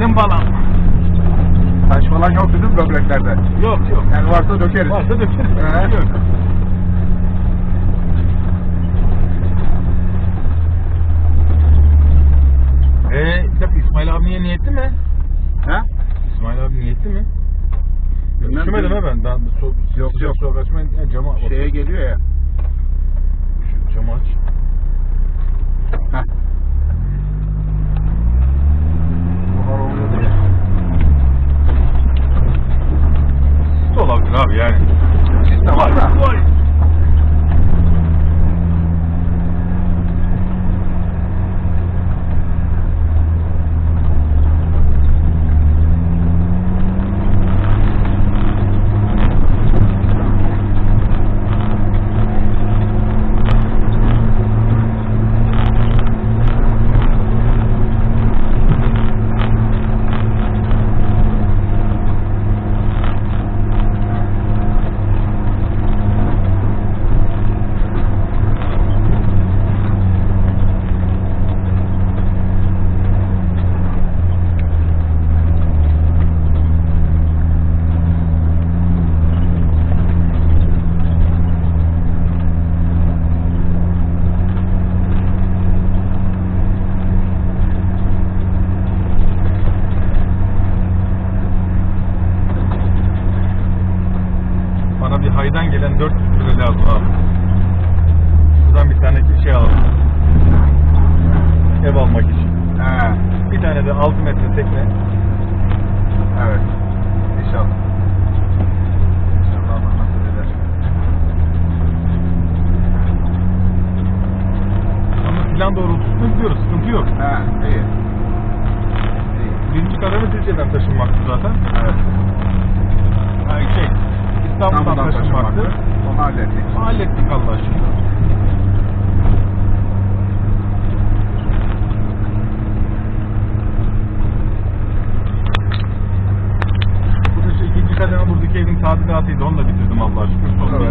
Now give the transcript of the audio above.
Benim balam. Taş falan yok değil mi böbreklerde? Yok yok. Yani varsa dökeriz. Varsa dökeriz. He. Yok. Eee tabii İsmail abi niye niyetli mi? He? İsmail abi niyetli mi? Bilmem ki. ha ben. Daha so Haydan gelen 400 lira lazım abi. Şuradan bir tane şey alalım. Ev almak için. He. Bir tane de 6 metre tekne. Evet. İnşallah. İnşallah Allah nasip eder. Ama plan doğrultusunda gidiyoruz. Sıkıntı yok. He. İyi. Birinci kararı Düzce'den taşınmaktı zaten. Evet. Şey, İstanbul'dan taşınmaktı. taşınmaktı. Onu hallettik. Hallettik Allah aşkına. Bu işte ikinci kademe buradaki evin tadilatıydı. Onu da bitirdim Allah şükür. Son Evet.